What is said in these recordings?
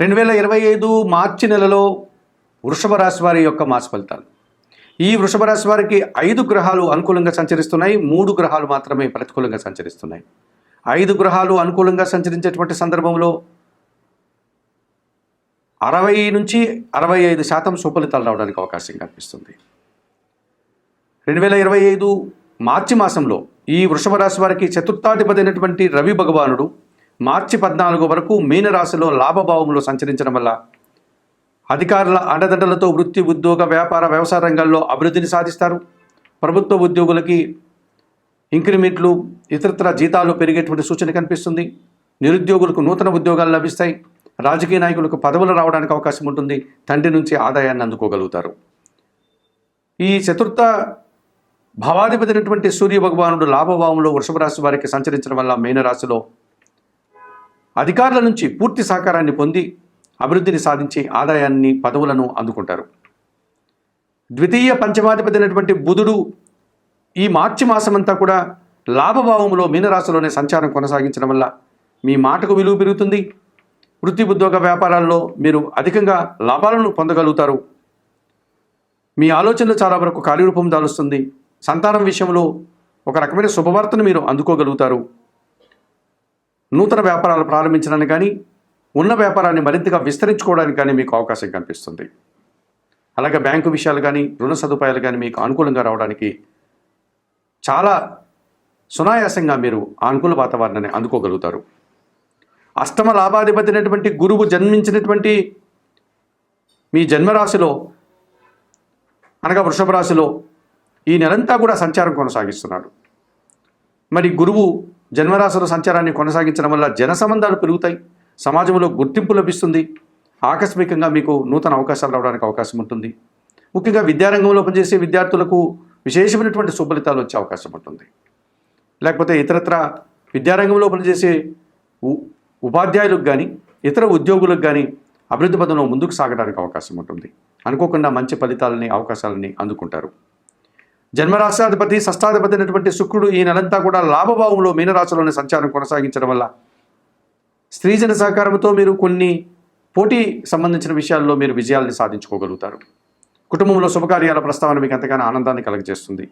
రెండు వేల ఇరవై ఐదు మార్చి నెలలో వృషభ రాశి వారి యొక్క మాస ఫలితాలు. ఈ వృషభ రాశి వారికి ఐదు గ్రహాలు అనుకూలంగా సంచరిస్తున్నాయి. మూడు గ్రహాలు మాత్రమే ప్రతికూలంగా సంచరిస్తున్నాయి. ఐదు గ్రహాలు అనుకూలంగా సంచరించేటువంటి సందర్భంలో అరవై నుంచి అరవై ఐదు శాతం సుఫలితాలు రావడానికి అవకాశం కనిపిస్తుంది. రెండు వేల ఇరవై ఐదు మార్చి మాసంలో ఈ వృషభ రాశి వారికి చతుర్థాధిపతి అయినటువంటి రవి భగవానుడు మార్చి పద్నాలుగు వరకు మీనరాశిలో లాభభావంలో సంచరించడం వల్ల అధికారుల అండదండలతో వృత్తి ఉద్యోగ వ్యాపార వ్యవసాయ రంగాల్లో అభివృద్ధిని సాధిస్తారు. ప్రభుత్వ ఉద్యోగులకి ఇంక్రిమెంట్లు ఇతరత్ర జీతాలు పెరిగేటువంటి సూచన కనిపిస్తుంది. నిరుద్యోగులకు నూతన ఉద్యోగాలు లభిస్తాయి. రాజకీయ నాయకులకు పదవులు రావడానికి అవకాశం ఉంటుంది. తండ్రి నుంచి ఆదాయాన్ని అందుకోగలుగుతారు. ఈ చతుర్థ భావాధిపతి అయినటువంటి సూర్య భగవానుడు లాభభావంలో వృషభ రాశి వారికి సంచరించడం వల్ల మీనరాశిలో అధికారుల నుంచి పూర్తి సహకారాన్ని పొంది అభివృద్ధిని సాధించి ఆదాయాన్ని పదవులను అందుకుంటారు. ద్వితీయ పంచమాధిపతి అయినటువంటి బుధుడు ఈ మార్చి మాసమంతా కూడా లాభభావంలో మీనరాశిలోనే సంచారం కొనసాగించడం వల్ల మీ మాటకు విలువ పెరుగుతుంది. వృత్తి ఉద్యోగ వ్యాపారాల్లో మీరు అధికంగా లాభాలను పొందగలుగుతారు. మీ ఆలోచనలు చాలా వరకు కార్యరూపం దాలుస్తుంది. సంతానం విషయంలో ఒక రకమైన శుభవార్తను మీరు అందుకోగలుగుతారు. నూతన వ్యాపారాలు ప్రారంభించడానికి కానీ ఉన్న వ్యాపారాన్ని మరింతగా విస్తరించుకోవడానికి కానీ మీకు అవకాశం కనిపిస్తుంది. అలాగే బ్యాంకు విషయాలు కానీ రుణ సదుపాయాలు కానీ మీకు అనుకూలంగా రావడానికి చాలా సునాయాసంగా మీరు అనుకూల వాతావరణాన్ని అందుకోగలుగుతారు. అష్టమ లాభాధిపతి అయినటువంటి గురువు జన్మించినటువంటి మీ జన్మరాశిలో అనగా వృషభ రాశిలో ఈ నెలంతా కూడా సంచారం కొనసాగిస్తున్నాడు మరి గురువు జన్మరాశుల సంచారాన్ని కొనసాగించడం వల్ల జన సంబంధాలు పెరుగుతాయి. సమాజంలో గుర్తింపు లభిస్తుంది. ఆకస్మికంగా మీకు నూతన అవకాశాలు రావడానికి అవకాశం ఉంటుంది. ముఖ్యంగా విద్యారంగంలో పనిచేసే విద్యార్థులకు విశేషమైనటువంటి సుఫలితాలు వచ్చే అవకాశం ఉంటుంది. లేకపోతే ఇతరత్ర విద్యారంగంలో పనిచేసే ఉ- ఉపాధ్యాయులకు కానీ ఇతర ఉద్యోగులకు కానీ అభివృద్ధి పథంలో ముందుకు సాగడానికి అవకాశం ఉంటుంది. అనుకోకుండా మంచి ఫలితాలని అవకాశాలని అందుకుంటారు. జన్మరాశాధిపతి షష్టాధిపతి అయినటువంటి శుక్రుడు ఈ నెలంతా కూడా లాభభావంలో మీనరాశిలోని సంచారం కొనసాగించడం వల్ల స్త్రీజన సహకారంతో మీరు కొన్ని పోటీ సంబంధించిన విషయాల్లో మీరు విజయాల్ని సాధించుకోగలుగుతారు. కుటుంబంలో శుభకార్యాల ప్రస్తావన మీకు ఎంతగానో ఆనందాన్ని కలగజేస్తుంది.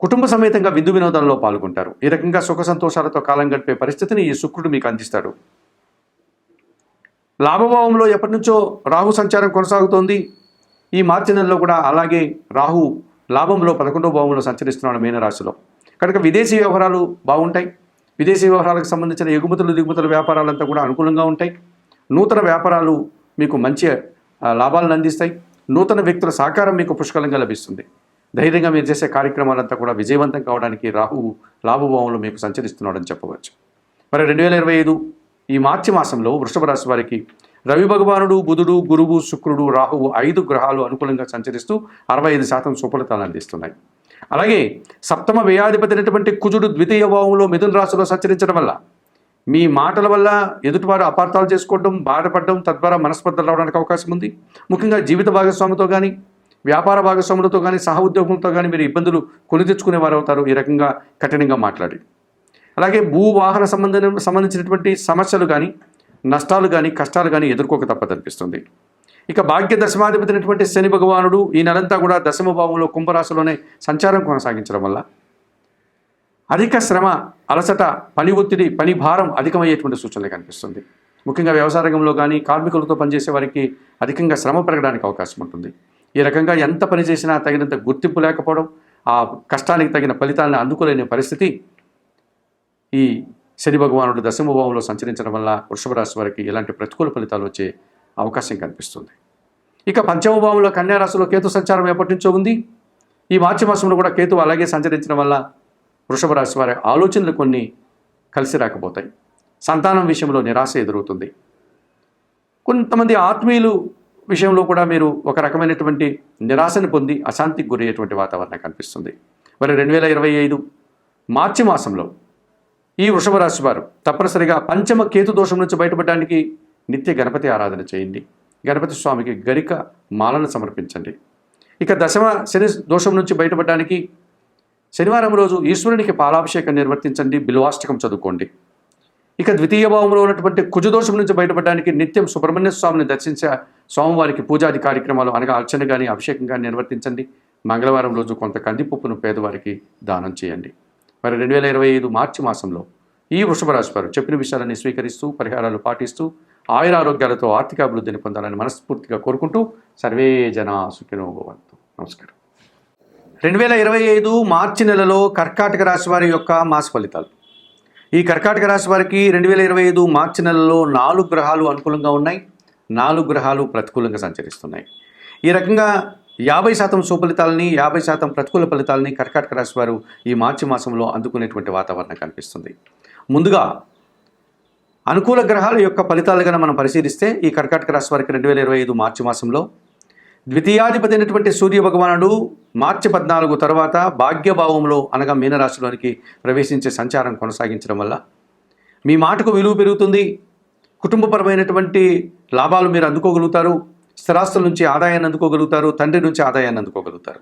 కుటుంబ సమేతంగా విందు వినోదాల్లో పాల్గొంటారు. ఈ రకంగా సుఖ సంతోషాలతో కాలం గడిపే పరిస్థితిని ఈ శుక్రుడు మీకు అందిస్తాడు. లాభభావంలో ఎప్పటి నుంచో రాహు సంచారం కొనసాగుతోంది. ఈ మార్చి నెలలో కూడా అలాగే రాహు లాభంలో పదకొండవ భావంలో సంచరిస్తున్నాడు మీనరాశిలో కనుక విదేశీ వ్యవహారాలు బాగుంటాయి. విదేశీ వ్యవహారాలకు సంబంధించిన ఎగుమతులు దిగుమతుల వ్యాపారాలంతా కూడా అనుకూలంగా ఉంటాయి. నూతన వ్యాపారాలు మీకు మంచి లాభాలను అందిస్తాయి. నూతన వ్యక్తుల సహకారం మీకు పుష్కలంగా లభిస్తుంది. ధైర్యంగా మీరు చేసే కార్యక్రమాలంతా కూడా విజయవంతం కావడానికి రాహువు లాభభావంలో మీకు సంచరిస్తున్నాడని చెప్పవచ్చు. మరి రెండు వేల ఇరవై ఐదు ఈ మార్చి మాసంలో వృషభ రాశి వారికి రవి భగవానుడు బుధుడు గురువు శుక్రుడు రాహువు ఐదు గ్రహాలు అనుకూలంగా సంచరిస్తూ అరవై ఐదు శాతం సుఫలితాలు అందిస్తున్నాయి. అలాగే సప్తమ వ్యయాధిపతి అయినటువంటి కుజుడు ద్వితీయ భావంలో మిథున రాశిలో సంచరించడం వల్ల మీ మాటల వల్ల ఎదుటివారు అపార్థాలు చేసుకోవడం బాధపడడం తద్వారా మనస్పర్ధలు రావడానికి అవకాశం ఉంది. ముఖ్యంగా జీవిత భాగస్వామితో కానీ వ్యాపార భాగస్వాములతో కానీ సహ ఉద్యోగులతో కానీ మీరు ఇబ్బందులు కొని తెచ్చుకునేవారు అవుతారు ఈ రకంగా కఠినంగా మాట్లాడి. అలాగే భూ వాహన సంబంధం సంబంధించినటువంటి సమస్యలు కానీ నష్టాలు కానీ కష్టాలు కానీ ఎదుర్కోక తప్పదనిపిస్తుంది. ఇక భాగ్య దశమాధిపతి అయినటువంటి శని భగవానుడు ఈ నెలంతా కూడా దశమ భావంలో కుంభరాశిలోనే సంచారం కొనసాగించడం వల్ల అధిక శ్రమ అలసట పని ఒత్తిడి పని భారం అధికమయ్యేటువంటి సూచనలు కనిపిస్తుంది. ముఖ్యంగా వ్యవసాయ రంగంలో కానీ కార్మికులతో పనిచేసే వారికి అధికంగా శ్రమ పెరగడానికి అవకాశం ఉంటుంది. ఈ రకంగా ఎంత పని చేసినా తగినంత గుర్తింపు లేకపోవడం ఆ కష్టానికి తగిన ఫలితాలను అందుకోలేని పరిస్థితి ఈ శని భగవానుడు దశమభావంలో సంచరించడం వల్ల వృషభ రాశి వారికి ఇలాంటి ప్రతికూల ఫలితాలు వచ్చే అవకాశం కనిపిస్తుంది. ఇక పంచమభావంలో కన్యారాశిలో కేతు సంచారం ఎప్పటి నుంచో ఉంది. ఈ మార్చి మాసంలో కూడా కేతు అలాగే సంచరించడం వల్ల వృషభ రాశి వారి ఆలోచనలు కొన్ని కలిసి రాకపోతాయి. సంతానం విషయంలో నిరాశ ఎదురవుతుంది. కొంతమంది ఆత్మీయులు విషయంలో కూడా మీరు ఒక రకమైనటువంటి నిరాశను పొంది అశాంతికి గురయ్యేటువంటి వాతావరణం కనిపిస్తుంది. మరి రెండు వేల ఇరవై ఐదు మార్చి మాసంలో ఈ వృషభ రాశి వారు తప్పనిసరిగా పంచమ కేతు దోషం నుంచి బయటపడడానికి నిత్య గణపతి ఆరాధన చేయండి. గణపతి స్వామికి గరిక మాలను సమర్పించండి. ఇక దశమ శని దోషం నుంచి బయటపడడానికి శనివారం రోజు ఈశ్వరునికి పాలాభిషేకం నిర్వర్తించండి బిల్వాష్టకం చదువుకోండి. ఇక ద్వితీయ భావంలో ఉన్నటువంటి కుజదోషం నుంచి బయటపడడానికి నిత్యం సుబ్రహ్మణ్య స్వామిని దర్శించే స్వామివారికి పూజాది కార్యక్రమాలు అనగా అర్చన కానీ అభిషేకం కానీ నిర్వర్తించండి. మంగళవారం రోజు కొంత కందిపప్పును పేదవారికి దానం చేయండి. మరి రెండు వేల ఇరవై ఐదు మార్చి మాసంలో ఈ వృషభ రాశి వారు చెప్పిన విషయాలన్నీ స్వీకరిస్తూ పరిహారాలు పాటిస్తూ ఆయురారోగ్యాలతో ఆర్థిక అభివృద్ధిని పొందాలని మనస్ఫూర్తిగా కోరుకుంటూ సర్వే జన సుఖినో భవంతు. నమస్కారం. రెండు వేల ఇరవై ఐదు మార్చి నెలలో కర్కాటక రాశి వారి యొక్క మాస ఫలితాలు. ఈ కర్కాటక రాశి వారికి రెండు వేల ఇరవై ఐదు మార్చి నెలలో నాలుగు గ్రహాలు అనుకూలంగా ఉన్నాయి. నాలుగు గ్రహాలు ప్రతికూలంగా సంచరిస్తున్నాయి. ఈ రకంగా యాభై శాతం సుఫలితాలని యాభై శాతం ప్రతికూల ఫలితాలని కర్కాటక రాశి వారు ఈ మార్చి మాసంలో అందుకునేటువంటి వాతావరణం కనిపిస్తుంది. ముందుగా అనుకూల గ్రహాల యొక్క ఫలితాలు కనుక మనం పరిశీలిస్తే ఈ కర్కాటక రాశి వారికి రెండు వేల ఇరవై ఐదు మార్చి మాసంలో ద్వితీయాధిపతి అయినటువంటి సూర్య భగవానుడు మార్చి పద్నాలుగు తర్వాత భాగ్యభావంలో అనగా మీనరాశిలోనికి ప్రవేశించే సంచారం కొనసాగించడం వల్ల మీ మాటకు విలువ పెరుగుతుంది. కుటుంబపరమైనటువంటి లాభాలు మీరు అందుకోగలుగుతారు. స్థిరాస్తుల నుంచి ఆదాయాన్ని అందుకోగలుగుతారు తండ్రి నుంచి ఆదాయాన్ని అందుకోగలుగుతారు.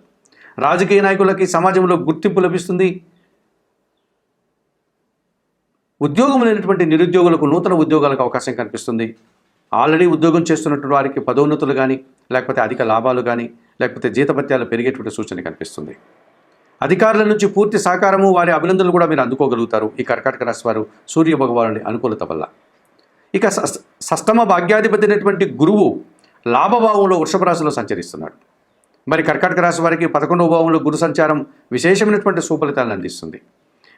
రాజకీయ నాయకులకి సమాజంలో గుర్తింపు లభిస్తుంది. ఉద్యోగం లేనటువంటి నిరుద్యోగులకు నూతన ఉద్యోగాలకు అవకాశం కనిపిస్తుంది. ఆల్రెడీ ఉద్యోగం చేస్తున్నటువంటి వారికి పదోన్నతులు కానీ లేకపోతే అధిక లాభాలు కానీ లేకపోతే జీతభత్యాలు పెరిగేటువంటి సూచన కనిపిస్తుంది. అధికారుల నుంచి పూర్తి సహకారము వారి అభినందనలు కూడా మీరు అందుకోగలుగుతారు. ఈ కర్కాటక రాశి వారు సూర్య భగవానుడి అనుకూలత వల్ల. ఇక సష్టమ భాగ్యాధిపతి అయినటువంటి గురువు లాభభావంలో వృషభ రాశిలో సంచరిస్తున్నాడు. మరి కర్కాటక రాశి వారికి పదకొండవ భావంలో గురు సంచారం విశేషమైనటువంటి సుఫలితాలను అందిస్తుంది.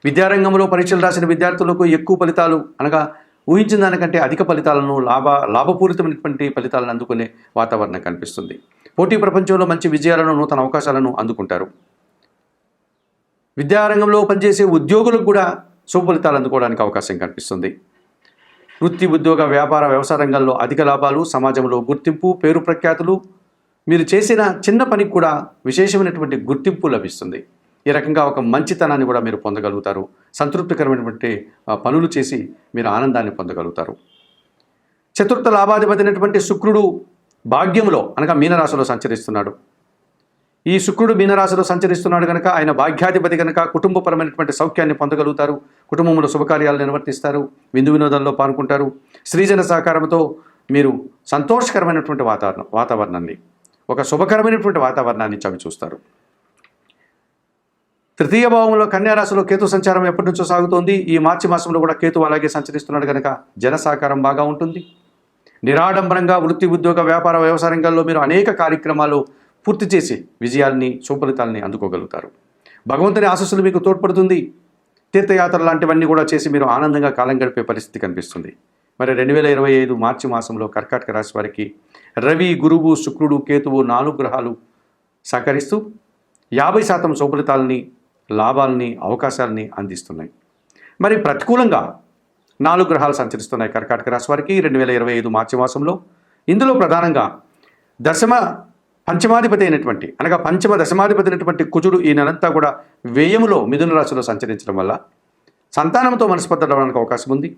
విద్యారంగంలో పరీక్షలు రాసిన విద్యార్థులకు ఎక్కువ ఫలితాలు అనగా ఊహించిన దానికంటే అధిక ఫలితాలను లాభ లాభపూరితమైనటువంటి ఫలితాలను అందుకునే వాతావరణం కనిపిస్తుంది. పోటీ ప్రపంచంలో మంచి విజయాలను నూతన అవకాశాలను అందుకుంటారు. విద్యారంగంలో పనిచేసే ఉద్యోగులకు కూడా శుభ ఫలితాలు అందుకోవడానికి అవకాశం కనిపిస్తుంది. వృత్తి ఉద్యోగ వ్యాపార వ్యవసాయ రంగంలో అధిక లాభాలు సమాజంలో గుర్తింపు పేరు ప్రఖ్యాతులు. మీరు చేసిన చిన్న పనికి కూడా విశేషమైనటువంటి గుర్తింపు లభిస్తుంది. ఈ రకంగా ఒక మంచితనాన్ని కూడా మీరు పొందగలుగుతారు. సంతృప్తికరమైనటువంటి పనులు చేసి మీరు ఆనందాన్ని పొందగలుగుతారు. చతుర్థ లాభాధిపతి అయినటువంటి శుక్రుడు భాగ్యంలో అనగా మీనరాశిలో సంచరిస్తున్నాడు. ఈ శుక్రుడు మీనరాశిలో సంచరిస్తున్నాడు కనుక ఆయన భాగ్యాధిపతి కనుక కుటుంబపరమైనటువంటి సౌఖ్యాన్ని పొందగలుగుతారు కుటుంబంలో శుభకార్యాలు నిర్వర్తిస్తారు విందు వినోదంలో పాల్గొంటారు. స్త్రీజన సహకారంతో మీరు సంతోషకరమైనటువంటి వాతావరణం వాతావరణాన్ని ఒక శుభకరమైనటువంటి వాతావరణాన్ని చవి చూస్తారు. తృతీయ భావంలో కన్యారాశిలో కేతు సంచారం ఎప్పటి నుంచో సాగుతోంది. ఈ మార్చి మాసంలో కూడా కేతు అలాగే సంచరిస్తున్నాడు కనుక జన సహకారం బాగా ఉంటుంది. నిరాడంబరంగా వృత్తి ఉద్యోగ వ్యాపార వ్యవసాయ రంగాల్లో మీరు అనేక కార్యక్రమాలు పూర్తి చేసి విజయాల్ని సుఫలితాలని అందుకోగలుగుతారు. భగవంతుని ఆశస్సులు మీకు తోడ్పడుతుంది. తీర్థయాత్ర లాంటివన్నీ కూడా చేసి మీరు ఆనందంగా కాలం గడిపే పరిస్థితి కనిపిస్తుంది. మరి రెండు వేల ఇరవై ఐదు మార్చి మాసంలో కర్కాటక రాశి వారికి రవి గురువు శుక్రుడు కేతువు నాలుగు గ్రహాలు సహకరిస్తూ యాభై శాతం సుఫలితాలని లాభాలని అవకాశాలని అందిస్తున్నాయి. మరి ప్రతికూలంగా నాలుగు గ్రహాలు సంచరిస్తున్నాయి కర్కాటక రాశి వారికి. రెండు వేల ఇరవై ఐదు మార్చి మాసంలో ఇందులో ప్రధానంగా దశమ పంచమాధిపతి అయినటువంటి అనగా పంచమ దశమాధిపతి అయినటువంటి కుజుడు ఈ నెలంతా కూడా వ్యయములో మిథున రాశిలో సంచరించడం వల్ల సంతానంతో మనస్పర్ధడానికి అవకాశం ఉంది.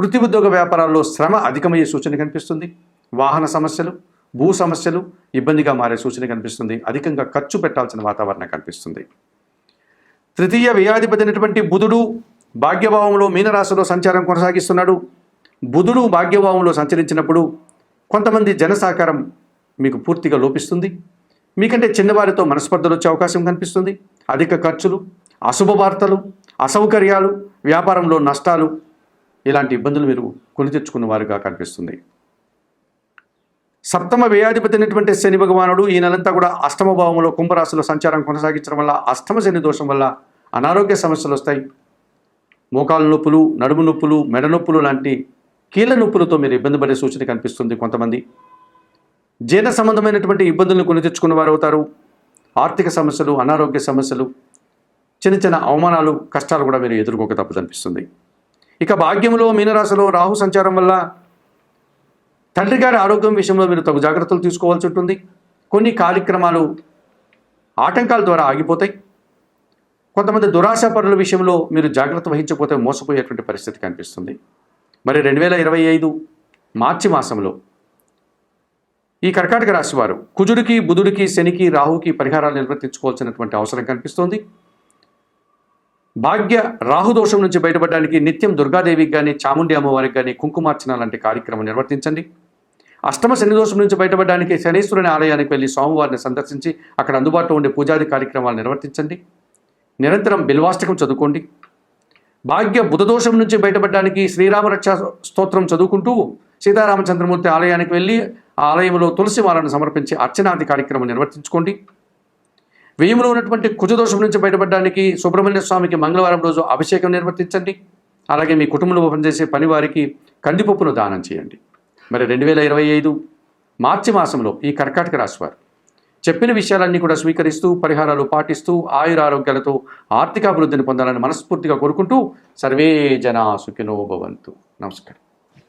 వృత్తి ఉద్యోగ వ్యాపారాల్లో శ్రమ అధికమయ్యే సూచన కనిపిస్తుంది. వాహన సమస్యలు భూ సమస్యలు ఇబ్బందిగా మారే సూచన కనిపిస్తుంది. అధికంగా ఖర్చు పెట్టాల్సిన వాతావరణం కనిపిస్తుంది. తృతీయ వ్యయాధిపతి అయినటువంటి బుధుడు భాగ్యభావంలో మీనరాశిలో సంచారం కొనసాగిస్తున్నాడు. బుధుడు భాగ్యభావంలో సంచరించినప్పుడు కొంతమంది జన సహకారం మీకు పూర్తిగా లోపిస్తుంది. మీకంటే చిన్నవారితో మనస్పర్ధలు వచ్చే అవకాశం కనిపిస్తుంది. అధిక ఖర్చులు అశుభ వార్తలు అసౌకర్యాలు వ్యాపారంలో నష్టాలు ఇలాంటి ఇబ్బందులు మీరు కొని తెచ్చుకున్న వారుగా కనిపిస్తుంది. సప్తమ వ్యయాధిపతి అయినటువంటి శని భగవానుడు ఈ నెలంతా కూడా అష్టమ భావంలో కుంభరాశిలో సంచారం కొనసాగించడం వల్ల అష్టమ శని దోషం వల్ల అనారోగ్య సమస్యలు వస్తాయి. మోకాలు నొప్పులు నడుము నొప్పులు మెడ నొప్పులు లాంటి కీళ్ళ నొప్పులతో మీరు ఇబ్బంది పడే సూచన కనిపిస్తుంది కొంతమంది. జీర్ణ సంబంధమైనటువంటి ఇబ్బందులను కొని తెచ్చుకున్న వారు అవుతారు ఆర్థిక సమస్యలు అనారోగ్య సమస్యలు చిన్న చిన్న అవమానాలు కష్టాలు కూడా మీరు ఎదుర్కోక తప్పదనిపిస్తుంది ఇక భాగ్యంలో మీనరాశిలో రాహు సంచారం వల్ల తండ్రి గారి ఆరోగ్యం విషయంలో మీరు తగు జాగ్రత్తలు తీసుకోవాల్సి ఉంటుంది. కొన్ని కార్యక్రమాలు ఆటంకాల ద్వారా ఆగిపోతాయి. కొంతమంది దురాశాపరుల విషయంలో మీరు జాగ్రత్త వహించకపోతే మోసపోయేటువంటి పరిస్థితి కనిపిస్తుంది. మరి రెండు వేల ఇరవై ఐదు మార్చి మాసంలో ఈ కర్కాటక రాశి వారు కుజుడికి బుధుడికి శనికి రాహుకి పరిహారాలు నిర్వర్తించుకోవాల్సినటువంటి అవసరం కనిపిస్తోంది. భాగ్య రాహుదోషం నుంచి బయటపడడానికి నిత్యం దుర్గాదేవికి కానీ చాముండి అమ్మవారికి కానీ కుంకుమార్చన లాంటి కార్యక్రమం నిర్వర్తించండి. అష్టమ శని దోషం నుంచి బయటపడడానికి శనీశ్వరుని ఆలయానికి వెళ్ళి స్వామివారిని సందర్శించి అక్కడ అందుబాటులో ఉండే పూజాది కార్యక్రమాలు నిర్వర్తించండి. నిరంతరం బిల్వాష్టకం చదువుకోండి. భాగ్య బుధదోషం నుంచి బయటపడడానికి శ్రీరామ రక్షా స్తోత్రం చదువుకుంటూ సీతారామచంద్రమూర్తి ఆలయానికి వెళ్ళి ఆలయంలో తులసి మాలను సమర్పించి అర్చనాది కార్యక్రమం నిర్వర్తించుకోండి. వ్యయంలో ఉన్నటువంటి కుజదోషం నుంచి బయటపడడానికి సుబ్రహ్మణ్య స్వామికి మంగళవారం రోజు అభిషేకం నిర్వర్తించండి. అలాగే మీ కుటుంబంలో పనిచేసే పనివారికి కందిపప్పును దానం చేయండి. మరి రెండు వేల ఇరవై ఐదు మార్చి మాసంలో ఈ కర్కాటక రాశివారు చెప్పిన విషయాలన్నీ కూడా స్వీకరిస్తూ పరిహారాలు పాటిస్తూ ఆయురారోగ్యాలతో ఆర్థికాభివృద్ధిని పొందాలని మనస్ఫూర్తిగా కోరుకుంటూ సర్వే జనా సుఖినో భవంతు. నమస్కారం.